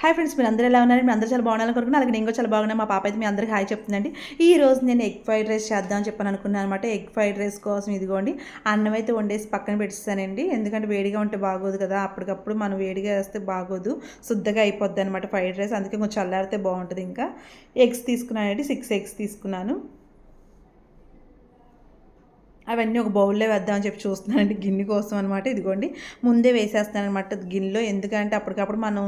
Hi friends మీరు అందరూ ఎలా ఉన్నారు? మీరు అందరూ చాలా బాగున్నారని కోరుకున్నాను అలాగే నేను కూడా చాలా బాగున్నాను. మా పాప అయితే మీ అందరికీ హాయ్ చెప్తుందండి. ఈ రోజు నేను ఎగ్ ఫ్రైడ్ రైస్ చేద్దామని చెప్పని అనుకున్నాను అనమాట ఎగ్ ఫ్రైడ్ రైస్ కోసం ఇదిగోండి అన్నం అయితే వండేసి పక్కన పెట్టిస్తానండి. ఎందుకంటే వేడిగా ఉంటే బాగోదు కదా. అప్పటికప్పుడు మనం వేడిగా వేస్తే బాగోదు. శుద్ధగా అయిపోద్ది అనమాట ఫ్రైడ్ రైస్. అందుకే కొంచెం చల్లారితే బాగుంటుంది ఇంకా. ఎగ్స్ తీసుకున్నానండి. సిక్స్ ఎగ్స్ తీసుకున్నాను. అవన్నీ ఒక బౌల్లో వేద్దామని చెప్పి చూస్తున్నానండి. గిన్నె కోసం అనమాట ఇదిగోండి. ముందే వేసేస్తానమాట గిన్నెలో. ఎందుకంటే అప్పటికప్పుడు మనం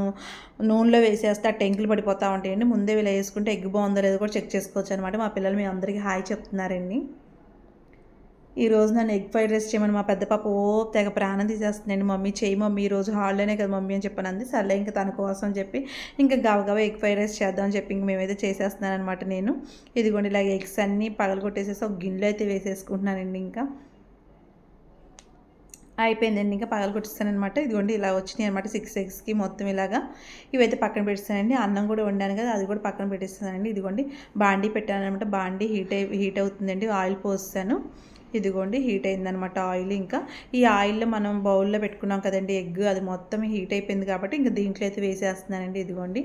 నూనెలో వేసేస్తే ఆ టెంకులు పడిపోతూ ఉంటాయండి. ముందే ఇలా వేసుకుంటే ఎగ్ బాగుందో లేదో కూడా చెక్ చేసుకోవచ్చు అనమాట మా పిల్లలు మీ అందరికీ హాయ్ చెప్తున్నారండి. ఈరోజు నన్ను ఎగ్ ఫ్రైడ్ రైస్ చేయమని మా పెద్ద పాప ఓ తెగ ప్రాణం తీసేస్తుందండి. మమ్మీ చేయి మమ్మీ ఈ రోజు హాలిడేనే కదా మమ్మీ అని చెప్పాను అంది. సర్లే ఇంకా తన కోసం చెప్పి ఇంకా గవగవ ఎగ్ ఫ్రైడ్ రైస్ చేద్దామని చెప్పి ఇంక మేమైతే చేసేస్తున్నాను అనమాట నేను. ఇదిగోండి ఇలాగ ఎగ్స్ అన్నీ పగలగొట్టేసేసి ఒక గిన్నెలో అయితే వేసేసుకుంటున్నానండి ఇంకా. అయిపోయిందండి ఇంకా పగలు కొట్టిస్తానమాట ఇదిగోండి ఇలా వచ్చినాయి అనమాట సిక్స్ ఎగ్స్కి మొత్తం ఇలాగా. ఇవైతే పక్కన పెట్టిస్తానండి. అన్నం కూడా వండాను కదా అది కూడా పక్కన పెట్టిస్తానండి. ఇదిగోండి బాండీ పెట్టాను అనమాట బాండీ హీట్ హీట్ అవుతుందండి ఆయిల్ పోస్తాను. ఇదిగోండి హీట్ అయిందనమాట ఆయిల్ ఇంకా. ఈ ఆయిల్లో మనం బౌల్లో పెట్టుకున్నాం కదండి ఎగ్ అది మొత్తం హీట్ అయిపోయింది కాబట్టి ఇంకా దీంట్లో అయితే వేసేస్తున్నానండి ఇదిగోండి.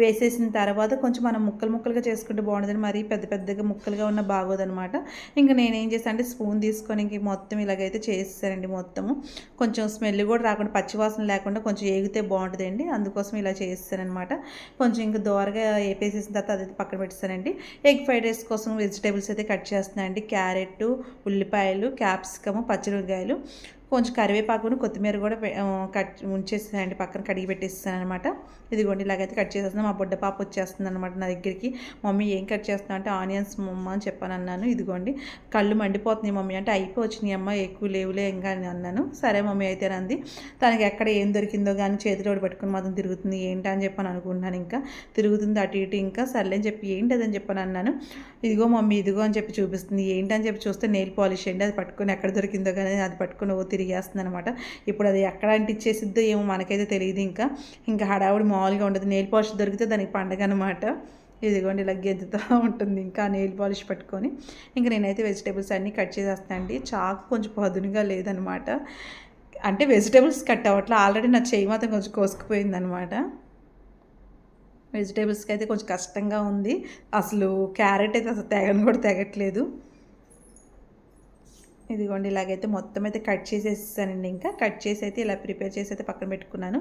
వేసేసిన తర్వాత కొంచెం మనం ముక్కలు ముక్కలుగా చేసుకుంటే బాగుంటుంది మరీ పెద్ద పెద్దగా ముక్కలుగా ఉన్న బాగోదనమాట. ఇంకా నేనేం చేశాను అంటే స్పూన్ తీసుకొని ఇంక మొత్తం ఇలాగైతే చేసేసానండి మొత్తము. కొంచెం స్మెల్ కూడా రాకుండా పచ్చివాసన లేకుండా కొంచెం ఏగితే బాగుంటుందండి అందుకోసం ఇలా చేస్తానమాట కొంచెం ఇంకా దోరగా వేపేసేసిన తర్వాత అది పక్కన పెట్టేస్తానండి. ఎగ్ ఫ్రైడ్ రైస్ కోసం వెజిటేబుల్స్ అయితే కట్ చేస్తున్నానండి క్యారెట్ ఉల్లిపాయలు క్యాప్సికము పచ్చిమిరపకాయలు కొంచెం కరివేపాకును కొత్తిమీర కూడా కట్ ఉంచేసానండి పక్కన కడిగి పెట్టేస్తాను అనమాట ఇదిగోండి ఇలాగైతే కట్ చేసేస్తున్నాం. మా బుడ్డ పాప వచ్చేస్తుంది అనమాట నా దగ్గరికి. మమ్మీ ఏం కట్ చేస్తున్నా అంటే ఆనియన్స్ మమ్మ అని చెప్పాను అన్నాను ఇదిగోండి కళ్ళు మండిపోతున్నాయి మమ్మీ. అంటే అయిపోవచ్చినాయి అమ్మ ఎక్కువ లేవులే ఇంకా అని అన్నాను. సరే మమ్మీ అయితే అంది తనకి ఎక్కడ ఏం దొరికిందో కానీ చేతిలో పట్టుకుని మాత్రం తిరుగుతుంది. ఏంటి అని చెప్పాను అనుకుంటున్నాను ఇంకా. తిరుగుతుంది అటు ఇటు ఇంకా. సర్లే అని చెప్పి ఏంటి చెప్పాను అన్నాను. ఇదిగో మమ్మీ ఇదిగో అని చెప్పి చూపిస్తుంది. ఏంటి అని చెప్పి చూస్తే నెయిల్ పాలిష్ అండి. అది పట్టుకొని ఎక్కడ దొరికిందో కానీ అది పట్టుకొని ఓ తిరిగేస్తుంది అనమాట ఇప్పుడు అది ఎక్కడ అంటించేసిద్దో ఏమో మనకైతే తెలియదు ఇంకా. ఇంకా హడావుడి మామూలుగా ఉండదు నెయిల్ పాలిష్ దొరికితే దానికి పండగ అనమాట ఇదిగోండి ఇలా గెద్దుతూ ఉంటుంది ఇంకా నెయిల్ పాలిష్ పట్టుకొని. ఇంకా నేనైతే వెజిటేబుల్స్ అన్నీ కట్ చేసేస్తాను అండి. చాకు కొంచెం పదునుగా లేదనమాట అంటే వెజిటేబుల్స్ కట్ అవ్వట్లే. ఆల్రెడీ నా చేయి మాత్రం కొంచెం కోసుకుపోయింది అనమాట వెజిటేబుల్స్కి అయితే కొంచెం కష్టంగా ఉంది. అసలు క్యారెట్ అయితే అసలు తెగని కూడా తెగట్లేదు. ఇదిగోండి ఇలాగైతే మొత్తం అయితే కట్ చేసేసానండి ఇంకా. కట్ చేసి అయితే ఇలా ప్రిపేర్ చేసి అయితే పక్కన పెట్టుకున్నాను.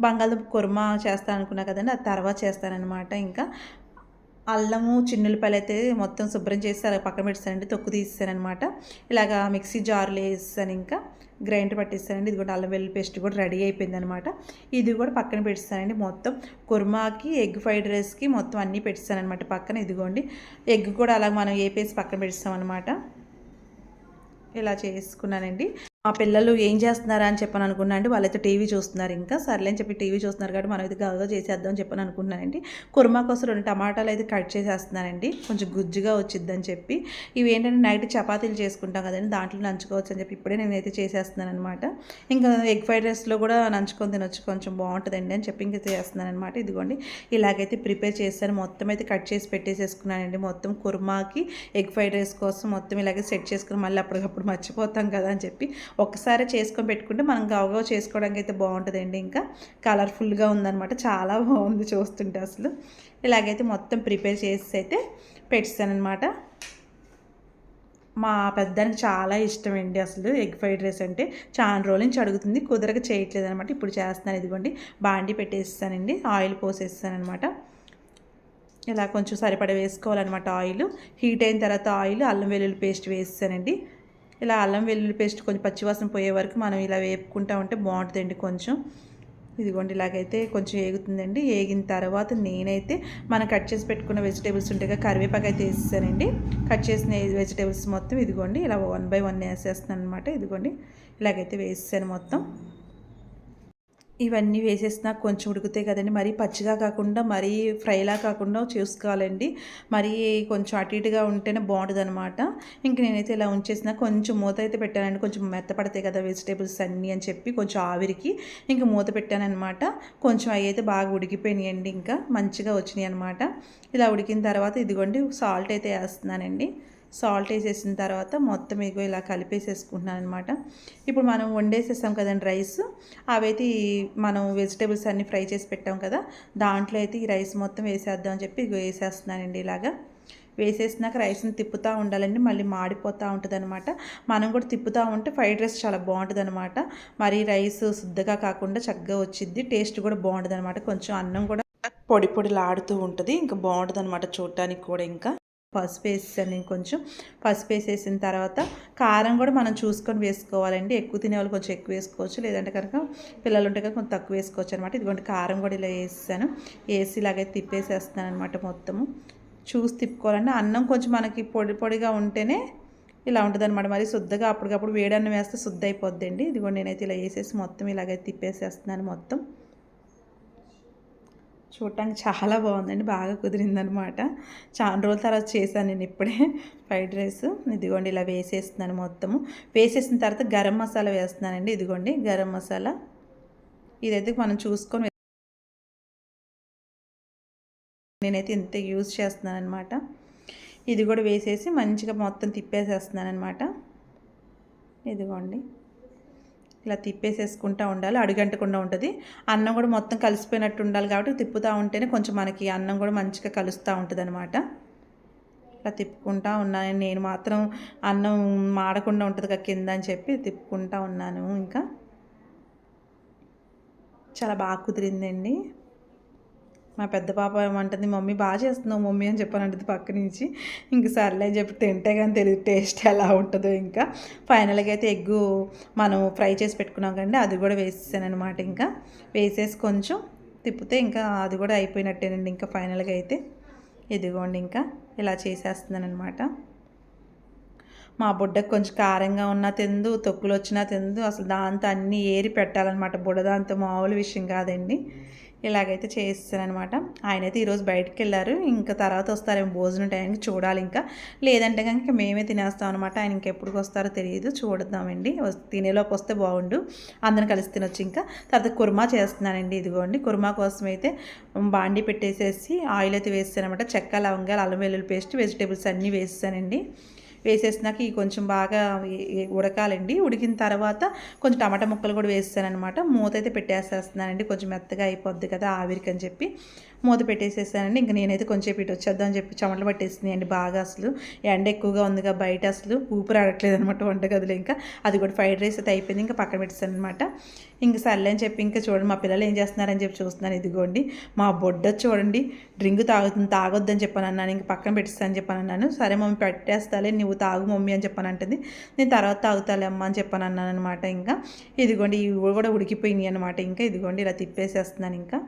బంగాళదుంప కుర్మా చేస్తాను అనుకున్నా కదండి అది తర్వాత చేస్తానన్నమాట ఇంకా. అల్లము చిన్నులపాయలు అయితే మొత్తం శుభ్రం చేసి అలా పక్కన పెట్టేస్తానండి తొక్కు తీస్తానమాట ఇలాగా మిక్సీ జార్లు వేస్తాను ఇంకా గ్రైండర్ పట్టిస్తానండి ఇది కూడా అల్లం వెల్లుల్లి పేస్ట్ కూడా రెడీ అయిపోయింది అనమాట ఇది కూడా పక్కన పెట్టిస్తానండి మొత్తం. కుర్మాకి ఎగ్ ఫ్రైడ్ రైస్కి మొత్తం అన్నీ పెట్టిస్తానమాట పక్కన. ఇదిగోండి ఎగ్ కూడా అలా మనం వేపేసి పక్కన పెట్టిస్తాం ఇలా చేసుకున్నానండి. మా పిల్లలు ఏం చేస్తున్నారా అని చెప్పని అనుకున్నా అండి. వాళ్ళైతే టీవీ చూస్తున్నారు ఇంకా. సర్లే అని చెప్పి టీవీ చూస్తున్నారు కాబట్టి మనం అయితే గగా చేసేద్దాం అని చెప్పని అనుకున్నానండి కుర్మా కోసం రెండు టమాటాలు అయితే కట్ చేసేస్తున్నానండి కొంచెం గుజ్జుగా వచ్చిద్దని చెప్పి. ఇవి ఏంటంటే నైట్ చపాతీలు చేసుకుంటాం కదండి. దాంట్లో నంచుకోవచ్చు అని చెప్పి ఇప్పుడే నేనైతే చేసేస్తున్నాను అనమాట ఇంకా ఎగ్ ఫ్రైడ్ రైస్లో కూడా నంచుకొని తినొచ్చు. కొంచెం బాగుంటుందండి అని చెప్పి ఇంకా చేస్తున్నాను అనమాట ఇదిగోండి. ఇలాగైతే ప్రిపేర్ చేస్తాను మొత్తం అయితే కట్ చేసి పెట్టేసేసుకున్నానండి మొత్తం కుర్మాకి ఎగ్ ఫ్రైడ్ రైస్ కోసం మొత్తం ఇలాగే సెట్ చేసుకుని మళ్ళీ అప్పటికప్పుడు మర్చిపోతాం కదా అని చెప్పి ఒక్కసారి చేసుకొని పెట్టుకుంటే మనం గవగవ చేసుకోవడానికి అయితే బాగుంటుందండి ఇంకా. కలర్ఫుల్గా ఉందనమాట చాలా బాగుంది చూస్తుంటే అసలు. ఇలాగైతే మొత్తం ప్రిపేర్ చేసి అయితే పెట్టానమాట మా పెద్దానికి చాలా ఇష్టం అండి అసలు ఎగ్ ఫ్రైడ్ రైస్ అంటే. చాలా రోజుల నుంచి అడుగుతుంది కుదరక చేయట్లేదు అనమాట ఇప్పుడు చేస్తున్నాను ఇదిగోండి. బాండి పెట్టేస్తానండి ఆయిల్ పోసేస్తానమాట ఇలా కొంచెం సరిపడ వేసుకోవాలన్నమాట ఆయిల్. హీట్ అయిన తర్వాత ఆయిల్ అల్లం వెల్లుల్లి పేస్ట్ వేస్తానండి ఇలా అల్లం వెల్లుల్లి పేస్ట్ కొంచెం పచ్చివాసన పోయే వరకు మనం ఇలా వేపుకుంటా ఉంటే బాగుంటుందండి కొంచెం. ఇదిగోండి ఇలాగైతే కొంచెం ఏగుతుందండి. ఏగిన తర్వాత నేనైతే మనం కట్ చేసి పెట్టుకున్న వెజిటేబుల్స్ ఉంటాయి కరివేపాకు అయితే వేసేసానండి. కట్ చేసిన వెజిటేబుల్స్ మొత్తం ఇదిగోండి ఇలా వన్ బై వన్ వేసేస్తాను అనమాట ఇదిగోండి ఇలాగైతే వేసేసాను మొత్తం. ఇవన్నీ వేసేసినా కొంచెం ఉడుకుతాయి కదండి. మరీ పచ్చిగా కాకుండా మరీ ఫ్రైలా కాకుండా చూసుకోవాలండి. మరీ కొంచెం అటు ఇటుగా ఉంటేనే బాగుంటుంది అనమాట ఇంక నేనైతే ఇలా ఉంచేసిన కొంచెం మూత అయితే పెట్టానండి. కొంచెం మెత్తపడతాయి కదా వెజిటేబుల్స్ అన్నీ అని చెప్పి కొంచెం ఆవిరికి ఇంక మూత పెట్టానమాట కొంచెం అవి అయితే బాగా ఉడికిపోయినాయండి. ఇంకా మంచిగా వచ్చినాయి అనమాట ఇలా ఉడికిన తర్వాత ఇదిగోండి సాల్ట్ అయితే వేస్తున్నానండి. సాల్ట్ వేసేసిన తర్వాత మొత్తం ఇగో ఇలా కలిపేసేసుకుంటున్నాను అనమాట ఇప్పుడు మనం వండేసేసాం కదండి రైస్ అవైతే మనం వెజిటేబుల్స్ అన్నీ ఫ్రై చేసి పెట్టాం కదా దాంట్లో అయితే ఈ రైస్ మొత్తం వేసేద్దాం అని చెప్పి ఇగో వేసేస్తున్నానండి ఇలాగా. వేసేసినాక రైస్ని తిప్పుతూ ఉండాలండి మళ్ళీ మాడిపోతూ ఉంటుందనమాట మనం కూడా తిప్పుతూ ఉంటే ఫ్రైడ్ రైస్ చాలా బాగుంటుంది అనమాట మరి రైస్ శుద్ధగా కాకుండా చక్కగా వచ్చిద్ది టేస్ట్ కూడా బాగుంటుంది అనమాట కొంచెం అన్నం కూడా పొడి పొడిలాడుతూ ఉంటుంది ఇంకా బాగుంటుంది అనమాట చూడటానికి కూడా ఇంకా. పసుపు వేసాను కొంచెం. పసుపు వేసేసిన తర్వాత కారం కూడా మనం చూసుకొని వేసుకోవాలండి. ఎక్కువ తినే వాళ్ళు కొంచెం ఎక్కువ వేసుకోవచ్చు. లేదంటే కనుక పిల్లలు ఉంటే కనుక కొంచెం తక్కువ వేసుకోవచ్చు అనమాట ఇదిగోండి కారం కూడా ఇలా వేసాను వేసి ఇలాగైతే తిప్పేసేస్తున్నాను అనమాట మొత్తము. చూసి తిప్పుకోవాలండి. అన్నం కొంచెం మనకి పొడి పొడిగా ఉంటేనే ఇలా ఉంటుంది అనమాట మరి శుద్ధగా అప్పటికప్పుడు వేడన్నం వేస్తే శుద్ధ అయిపోద్దండి. ఇదిగోండి నేనైతే ఇలా వేసేసి మొత్తం ఇలాగైతే తిప్పేసేస్తున్నాను మొత్తం. చూడటానికి చాలా బాగుందండి బాగా కుదిరిందనమాట చాలా రోజుల తర్వాత చేశాను నేను ఇప్పుడే ఫ్రైడ్ రైస్. ఇదిగోండి ఇలా వేసేస్తున్నాను మొత్తము. వేసేసిన తర్వాత గరం మసాలా వేస్తున్నానండి ఇదిగోండి గరం మసాలా. ఇదైతే మనం చూసుకొని నేనైతే ఇంత యూజ్ చేస్తున్నాను అనమాట ఇది కూడా వేసేసి మంచిగా మొత్తం తిప్పేసేస్తున్నాను అనమాట ఇదిగోండి. ఇలా తిప్పేసేసుకుంటూ ఉండాలి అడుగంటకుండా ఉంటుంది. అన్నం కూడా మొత్తం కలిసిపోయినట్టు ఉండాలి కాబట్టి తిప్పుతూ ఉంటేనే కొంచెం మనకి అన్నం కూడా మంచిగా కలుస్తూ ఉంటుంది అనమాట ఇలా తిప్పుకుంటా ఉన్నాను. నేను మాత్రం అన్నం మాడకుండా ఉంటుంది కదా కింద అని చెప్పి తిప్పుకుంటా ఉన్నాను ఇంకా. చాలా బాగా కుదిరిందండి. మా పెద్ద పాప ఏమంటుంది మమ్మీ బాగా చేస్తున్నావు మమ్మీ అని చెప్పని అంటుంది పక్క నుంచి. ఇంక సర్లే అని చెప్పి తింటే కానీ తెలియదు టేస్ట్ ఎలా ఉంటుందో ఇంకా. ఫైనల్గా అయితే ఎగ్గు మనం ఫ్రై చేసి పెట్టుకున్నాం కండి అది కూడా వేసేసాను అనమాట ఇంకా. వేసేసి కొంచెం తిప్పితే ఇంకా అది కూడా అయిపోయినట్టేనండి ఇంకా ఫైనల్గా అయితే. ఇదిగోండి ఇంకా ఇలా చేసేస్తున్నాను అనమాట మా బుడ్డకు కొంచెం కారంగా ఉన్నా తిందు తొక్కులు వచ్చినా తిందు అసలు దాంతో అన్నీ ఏరి పెట్టాలన్నమాట. బుడ్డ దాంతో మామూలు విషయం కాదండి. ఇలాగైతే చేస్తానమాట ఆయన అయితే ఈరోజు బయటకు వెళ్ళారు ఇంకా తర్వాత వస్తారేమో భోజనం టైంకి చూడాలి ఇంకా. లేదంటే కనుక మేమే తినేస్తాం అనమాట ఆయన ఇంకెప్పుడు వస్తారో తెలియదు. చూడద్దామండి. తినేలోకి వస్తే బాగుండు. అందరం కలిసి తినొచ్చు ఇంకా. తర్వాత కుర్మా చేస్తున్నానండి ఇదిగోండి. కుర్మా కోసం అయితే బాండి పెట్టేసేసి ఆయిల్ అయితే వేస్తానమాట చెక్క లవంగాలు అల్లం వెల్లుల్లి పేస్ట్ వెజిటేబుల్స్ అన్నీ వేస్తానండి. వేసేసినాక ఈ కొంచెం బాగా ఉడకాలండి. ఉడికిన తర్వాత కొంచెం టమాటా ముక్కలు కూడా వేస్తానమాట మూత అయితే పెట్టేసేస్తున్నానండి కొంచెం మెత్తగా అయిపోద్ది కదా ఆవిరికి అని చెప్పి. మూత పెట్టేసేసానండి. ఇంకా నేనైతే కొంచెం ఇటు వచ్చేద్దాం అని చెప్పి చెమటలు పట్టేసింది అండి బాగా అసలు. ఎండ ఎక్కువగా ఉందిగా బయట అసలు ఊపిరి ఆడట్లేదు అనమాట వంటగదిలో ఇంకా. అది కూడా ఫ్రైడ్ రైస్ అయితే అయిపోయింది. ఇంకా పక్కన పెట్టేసాను అనమాట ఇంక సర్లే అని చెప్పి ఇంకా చూడండి మా పిల్లలు ఏం చేస్తున్నారని చెప్పి చూస్తున్నాను. ఇదిగోండి మా బొడ్డ చూడండి. డ్రింక్ తాగుతుంది తాగొద్దని చెప్పాను అన్నాను. ఇంక పక్కన పెట్టిస్తాను చెప్పాను అన్నాను. సరే మమ్మీ పెట్టేస్తాలే నువ్వు తాగు మమ్మీ అని చెప్పాను అంటుంది. నేను తర్వాత తాగుతాలే అమ్మ అని చెప్పాను అన్నాను అనమాట ఇంకా ఇదిగోండి ఇవి కూడా ఉడికిపోయినాయి అనమాట ఇంకా ఇదిగోండి ఇలా తిప్పేసేస్తున్నాను ఇంకా.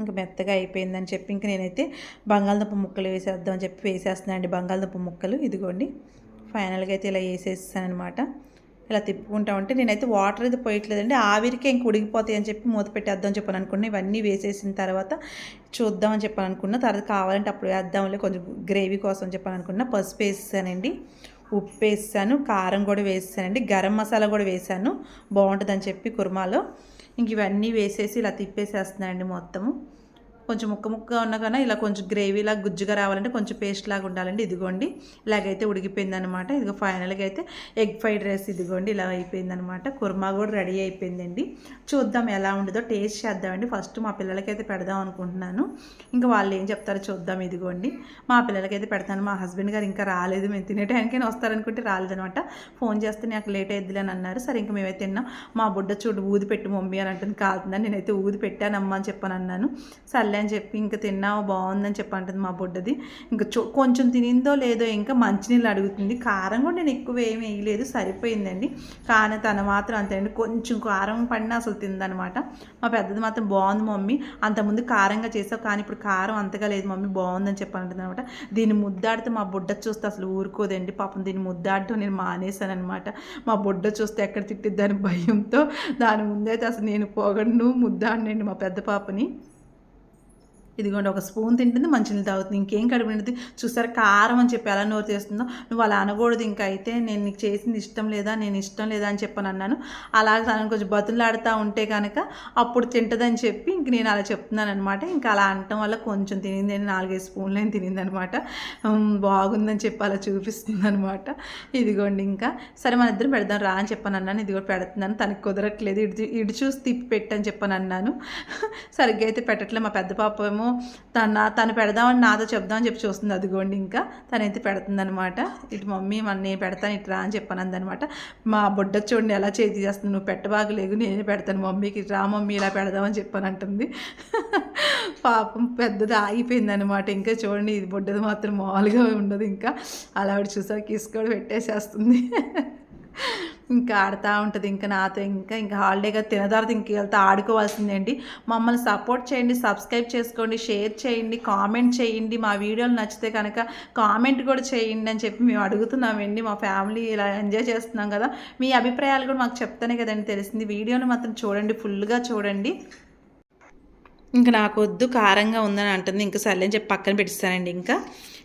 ఇంకా మెత్తగా అయిపోయిందని చెప్పి ఇంక నేనైతే బంగాళదుంప ముక్కలు వేసేద్దాం అని చెప్పి వేసేస్తున్నానండి బంగాళదుంప ముక్కలు. ఇదిగోండి. ఫైనల్గా అయితే ఇలా వేసేస్తాను అనమాట ఇలా తిప్పుకుంటా ఉంటే నేనైతే వాటర్ అయితే పోయట్లేదండి. ఆవిరికే ఇంక ఉడికిపోతాయి అని చెప్పి మూత పెట్టేద్దాం చెప్పాను అనుకున్నా. ఇవన్నీ వేసేసిన తర్వాత చూద్దామని చెప్పాను అనుకున్నా. తర్వాత కావాలంటే అప్పుడు వేద్దాంలే. కొంచెం గ్రేవీ కోసం చెప్పాను అనుకున్నా. పసుపు వేసానండి ఉప్పు వేసాను. కారం కూడా వేసానండి గరం మసాలా కూడా వేసాను. బాగుంటుందని చెప్పి కుర్మాలో. ఇంక ఇవన్నీ వేసేసి ఇలా తిప్పేసేస్తున్నానండి మొత్తము. కొంచెం ముక్క ముక్కగా ఉన్నా కన్నా ఇలా కొంచెం గ్రేవీలా గుజ్జుగా రావాలంటే కొంచెం పేస్ట్ లాగా ఉండాలండి. ఇదిగోండి ఇలాగైతే ఉడికిపోయిందనమాట ఇదిగో ఫైనల్గా అయితే ఎగ్ ఫ్రైడ్ రైస్ ఇదిగోండి ఇలా అయిపోయిందనమాట కుర్మా కూడా రెడీ అయిపోయిందండి. చూద్దాం ఎలా ఉండదో టేస్ట్ చేద్దామండి. ఫస్ట్ మా పిల్లలకైతే పెడదాం అనుకుంటున్నాను. ఇంకా వాళ్ళు ఏం చెప్తారో చూద్దాం ఇదిగోండి. మా పిల్లలకైతే పెడతాను. మా హస్బెండ్ గారు ఇంకా రాలేదు. మేము తినే టైంకైనా వస్తారనుకుంటే రాలేదనమాట ఫోన్ చేస్తే నాకు లేట్ అయిద్దిలే అని అన్నారు. సరే ఇంకా మేమైతే తిన్నాం. మా బుడ్డ చూడు ఊది పెట్టు మమ్మీ అని అంటుంది. కాలుతుందని నేనైతే ఊది పెట్టానమ్మా అని చెప్పాను అన్నాను. సర్లే అని చెప్పి ఇంకా తిన్నావు బాగుందని చెప్పి అంటుంది మా బుడ్డది. ఇంకా కొంచెం తినిందో లేదో ఇంకా మంచినీళ్ళు అడుగుతుంది. కారం కూడా నేను ఎక్కువ ఏమి వేయలేదు సరిపోయిందండి. కానీ తను మాత్రం అంతేండి కొంచెం కారం పడినా అసలు తిందనమాట. మా పెద్దది మాత్రం బాగుంది మమ్మీ. అంతకుముందు కారంగా చేసావు కానీ ఇప్పుడు కారం అంతగా లేదు మమ్మీ బాగుందని చెప్పి అంటుంది అనమాట దీన్ని ముద్దాడితే మా బుడ్డ చూస్తే అసలు ఊరుకోదండి. పాపం దీన్ని ముద్దాడటం నేను మానేశాను అనమాట మా బుడ్డ చూస్తే ఎక్కడ తిట్టిద్దని భయంతో దాని ముందైతే అసలు నేను పోగండు ముద్దాడినండి మా పెద్ద పాపని. ఇదిగోండి ఒక స్పూన్ తింటుంది మంచినీళ్ళు తాగుతుంది. ఇంకేం కడుపు నిండుతుంది చూసారా కారం అని చెప్పి ఎలా నోరు చేస్తుందో నువ్వు అలా అనకూడదు ఇంకా అయితే నేను నీకు చేసింది ఇష్టం లేదా నేను ఇష్టం లేదా అని చెప్పని అన్నాను. అలాగే తనను కొంచెం బతులాడుతూ ఉంటే కనుక అప్పుడు తింటుందని చెప్పి ఇంక నేను అలా చెప్తున్నాను అనమాట ఇంకా అలా అనటం వల్ల కొంచెం తినింది అని నాలుగైదు స్పూన్లు అయినా తినింది అనమాట బాగుందని చెప్పి అలా చూపిస్తుంది అనమాట ఇదిగోండి ఇంకా. సరే మన ఇద్దరం పెడదాం రా అని చెప్పని అన్నాను. ఇది కూడా పెడుతున్నాను తనకి కుదరట్లేదు. ఇటు ఇటు చూసి తిప్పి పెట్టని చెప్పని అన్నాను. సరిగ్గా అయితే పెట్టట్లే మా పెద్ద పాప ఏమో తన తను పెడదామని నాతో చెప్దామని చెప్పి చూస్తుంది. అదిగోండి ఇంకా. తనైతే పెడుతుందనమాట ఇటు మమ్మీ మన నేను పెడతాను ఇటు రా అని చెప్పాను అందనమాట మా బుడ్డ చూడండి ఎలా చేతి చేస్తుంది. నువ్వు పెట్టబాగలేగు నేనే పెడతాను మమ్మీకి. రా మమ్మీ ఇలా పెడదామని చెప్పాను అంటుంది. పాపం పెద్దది ఆగిపోయింది అనమాట ఇంకా చూడండి ఇది బుడ్డది మాత్రం మామూలుగా ఉండదు ఇంకా. అలా ఆవిడ చూసాక కూడా పెట్టేసేస్తుంది. ఇంకా ఆడుతూ ఉంటుంది ఇంకా నాతో ఇంకా ఇంకా హాలిడేగా తిన ఇంక వెళ్తా ఆడుకోవాల్సిందేంటి? మమ్మల్ని సపోర్ట్ చేయండి సబ్స్క్రైబ్ చేసుకోండి షేర్ చేయండి కామెంట్ చేయండి. మా వీడియోలు నచ్చితే కనుక కామెంట్ కూడా చేయండి అని చెప్పి మేము అడుగుతున్నామండి. మా ఫ్యామిలీ ఇలా ఎంజాయ్ చేస్తున్నాం కదా. మీ అభిప్రాయాలు కూడా మాకు చెప్తానే కదండి తెలిసింది. వీడియోని మాత్రం చూడండి ఫుల్గా చూడండి. ఇంకా నాకు వద్దు కారంగా ఉందని అంటుంది. ఇంకా సర్లే అని చెప్పి పక్కన పెట్టిస్తానండి ఇంకా.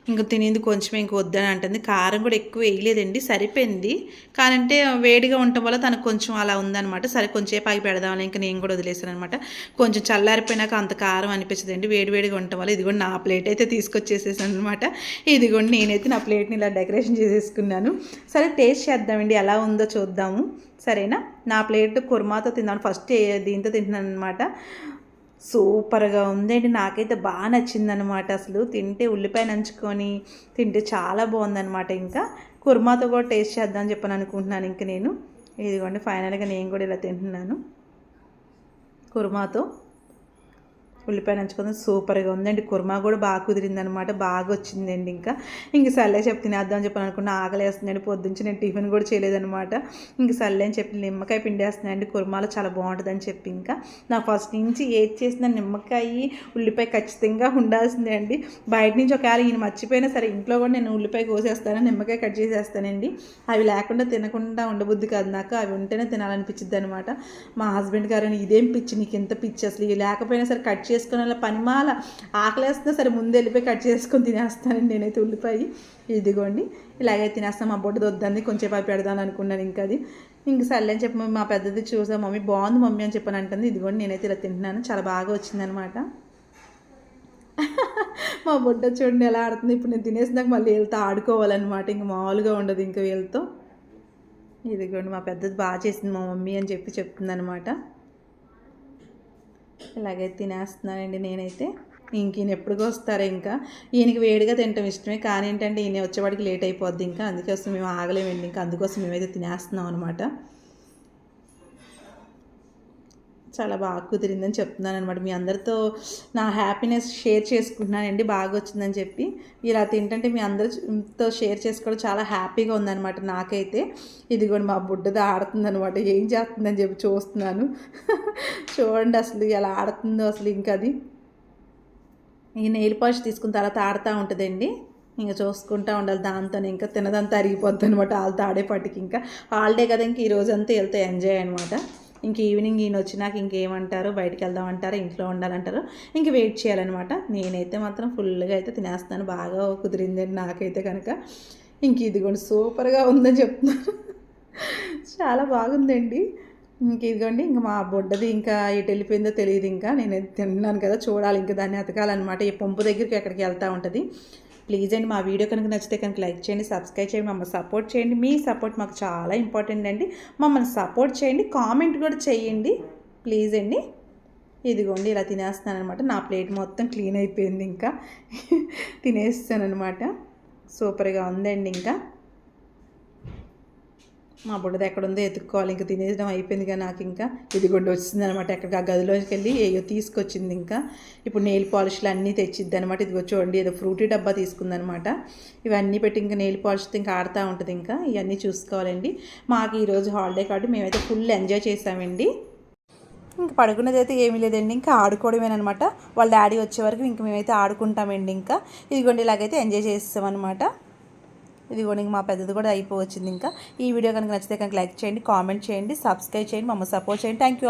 ఇంకా తినేది కొంచెం ఇంక వద్దని అంటుంది. కారం కూడా ఎక్కువ వేయలేదండి సరిపోయింది. కానంటే వేడిగా ఉండటం వల్ల తనకు కొంచెం అలా ఉందనమాట సరే కొంచెంసేపు ఆగి పెడదామని ఇంకా నేను కూడా వదిలేసాను అనమాట కొంచెం చల్లారిపోయినాక అంత కారం అనిపించదండి. వేడివేడిగా ఉండటం వల్ల ఇదిగోండి నా ప్లేట్ అయితే తీసుకొచ్చేసేసాను అనమాట ఇదిగోండి నేనైతే నా ప్లేట్ని ఇలా డెకరేషన్ చేసేసుకున్నాను. సరే టేస్ట్ చేద్దామండి. ఎలా ఉందో చూద్దాము. సరేనా? నా ప్లేట్ కుర్మాతో తిన్నాను ఫస్ట్ దీంతో తింటున్నాను అనమాట సూపర్గా ఉందండి నాకైతే బాగా నచ్చిందనమాట అసలు తింటే ఉల్లిపాయ నంచుకొని తింటే చాలా బాగుందనమాట ఇంకా. కుర్మాతో కూడా టేస్ట్ చేద్దామని చెప్పని అనుకుంటున్నాను ఇంక నేను. ఇదిగోండి ఫైనల్గా నేను కూడా ఇలా తింటున్నాను. కుర్మాతో. ఉల్లిపాయ నంచుకుందాం. సూపర్గా ఉందండి. కుర్మా కూడా బాగా కుదిరిందనమాట. బాగా వచ్చిందండి ఇంకా. ఇంక సర్లే చెప్పి తినేద్దాం అని చెప్పి అనుకున్న ఆకలేస్తుందండి. పొద్దుంచి నేను టిఫిన్ కూడా చేయలేదనమాట. ఇంక సర్లే అని చెప్పి నిమ్మకాయ పిండేస్తున్నాయండి కుర్మాలో చాలా బాగుంటుందని చెప్పి ఇంకా. నా ఫస్ట్ నుంచి ఏది చేసిన నిమ్మకాయ ఉల్లిపాయ ఖచ్చితంగా ఉండాల్సిందే అండి బయట నుంచి ఒకవేళ ఈయన మర్చిపోయినా సరే ఇంట్లో కూడా నేను ఉల్లిపాయ కోసేస్తాను నిమ్మకాయ కట్ చేసేస్తానండి. అవి లేకుండా తినకుండా ఉండబుద్ధి కాదు నాకు. అవి ఉంటేనే తినాలనిపించింది అనమాట మా హస్బెండ్ గారు ఇదేం పిచ్చి నీకు ఎంత పిచ్చి అసలు. ఇవి లేకపోయినా సరే కట్ చేసి చేసుకుని అలా పనిమాల ఆకలేస్తున్నా సరే ముందు వెళ్ళిపోయి కట్ చేసుకొని తినేస్తానండి నేనైతే ఉల్లిపాయ. ఇదిగోండి ఇలాగే తినేస్తాం. మా బొడ్డది వద్దంది కొంచెం పై పెడదాను అనుకున్నాను ఇంకా అది. ఇంక సర్లే అని చెప్పి మా పెద్దది చూసా మమ్మీ బాగుంది మమ్మీ అని చెప్పని అంటుంది. ఇదిగోండి నేనైతే ఇలా తింటున్నాను. చాలా బాగా వచ్చిందనమాట మా బుడ్డ చూడండి ఎలా ఆడుతుంది. ఇప్పుడు నేను తినేసినాక మళ్ళీ వెళ్తా ఆడుకోవాలన్నమాట. ఇంక మామూలుగా ఉండదు ఇంకా వీళ్ళతో. ఇదిగోండి మా పెద్దది బాగా చేసింది మా మమ్మీ అని చెప్పి చెప్తుందనమాట ఇలాగే తినేస్తున్నానండి నేనైతే. ఇంక ఈయన ఎప్పుడుగా వస్తారు ఇంకా. ఈయనకి వేడిగా తినటం ఇష్టమే కానీ ఏంటంటే ఈయన వచ్చేవాడికి లేట్ అయిపోద్ది ఇంకా. అందుకోసం మేము ఆగలేమండి ఇంకా అందుకోసం మేమైతే తినేస్తున్నాం అనమాట చాలా బాగా కుదిరిందని చెప్తున్నాను అనమాట మీ అందరితో నా హ్యాపీనెస్ షేర్ చేసుకుంటున్నానండి బాగా వచ్చిందని చెప్పి ఇలా తింటుంటే మీ అందరితో షేర్ చేసుకోవడం చాలా హ్యాపీగా ఉందనమాట నాకైతే. ఇది కూడా మా బుడ్డది ఆడుతుందనమాట ఏం చేస్తుందని చెప్పి చూస్తున్నాను. చూడండి అసలు ఎలా ఆడుతుందో అసలు ఇంకా అది ఈ నెయిల్ పాలిష్ తీసుకున్న తర్వాత ఆడుతూ ఉంటుందండి. ఇంకా చూసుకుంటూ ఉండాలి దాంతో ఇంకా తినదంతా అరిగిపోద్ది అనమాట వాళ్ళతో ఆడేపాటికి ఇంకా. హాలిడే కదా ఇంక ఈ రోజంతా వెళ్తే ఎంజాయ్ అనమాట ఇంక ఈవినింగ్ ఈయన వచ్చినాక ఇంకేమంటారు? బయటికి వెళ్దాం అంటారు? ఇంట్లో ఉండాలంటారు? ఇంక వెయిట్ చేయాలన్నమాట. నేనైతే మాత్రం ఫుల్గా అయితే తినేస్తాను బాగా కుదిరిందండి నాకైతే కనుక. ఇంక ఇదిగోండి సూపర్గా ఉందని చెప్తున్నారు. చాలా బాగుందండి. ఇంక ఇదిగోండి ఇంకా మా బొడ్డది ఇంకా ఎటు వెళ్ళిపోయిందో తెలియదు ఇంకా. నేను తిన్నాను కదా చూడాలి. ఇంకా దాన్ని అతకాలన్నమాట ఈ పంపు దగ్గరికి ఎక్కడికి వెళ్తూ ఉంటుంది. ప్లీజ్ అండి మా వీడియో కనుక నచ్చితే కనుక లైక్ చేయండి సబ్స్క్రైబ్ చేయండి మమ్మల్ని సపోర్ట్ చేయండి. మీ సపోర్ట్ మాకు చాలా ఇంపార్టెంట్ అండి. మమ్మల్ని సపోర్ట్ చేయండి కామెంట్ కూడా చేయండి. ప్లీజ్ అండి. ఇదిగోండి ఇలా తినేస్తున్నాను అనమాట నా ప్లేట్ మొత్తం క్లీన్ అయిపోయింది ఇంకా. తినేస్తాను అనమాట సూపర్గా ఉందండి ఇంకా. మా బుడ్డది ఎక్కడ ఉందో ఎత్తుక్కోవాలి ఇంకా తినేయడం అయిపోయింది కానీ నాకు ఇంకా. ఇది గుడ్డ వచ్చింది అనమాట ఎక్కడికి ఆ గదిలోకి వెళ్ళి ఏయో తీసుకొచ్చింది ఇంకా. ఇప్పుడు నెయిల్ పాలిష్లు అన్నీ తెచ్చిద్ది అనమాట ఇదిగో చూడండి ఏదో ఫ్రూటీ డబ్బా తీసుకుందనమాట. ఇవన్నీ పెట్టి ఇంకా నెయిల్ పాలిష్తో ఇంకా ఆడుతూ ఉంటుంది ఇంకా. ఇవన్నీ చూసుకోవాలండి. మాకు ఈరోజు హాలిడే కాబట్టి మేమైతే ఫుల్ ఎంజాయ్ చేసామండి. ఇంకా పడుకున్నది అయితే ఏమీ లేదండి. ఇంకా ఆడుకోవడమేనమాట. వాళ్ళ డాడీ వచ్చే వరకు ఇంక మేమైతే ఆడుకుంటామండి ఇంకా. ఇదిగోండి ఇలాగైతే ఎంజాయ్ చేస్తామన్నమాట. ఇది కూడా మా పెద్దది కూడా అయిపోవచ్చింది ఇంకా. ఈ వీడియో కనుక నచ్చితే కనుక లైక్ చేయండి కామెంట్ చేయండి సబ్స్క్రైబ్ చేయండి మమ్మల్ని సపోర్ట్ చేయండి. Thank you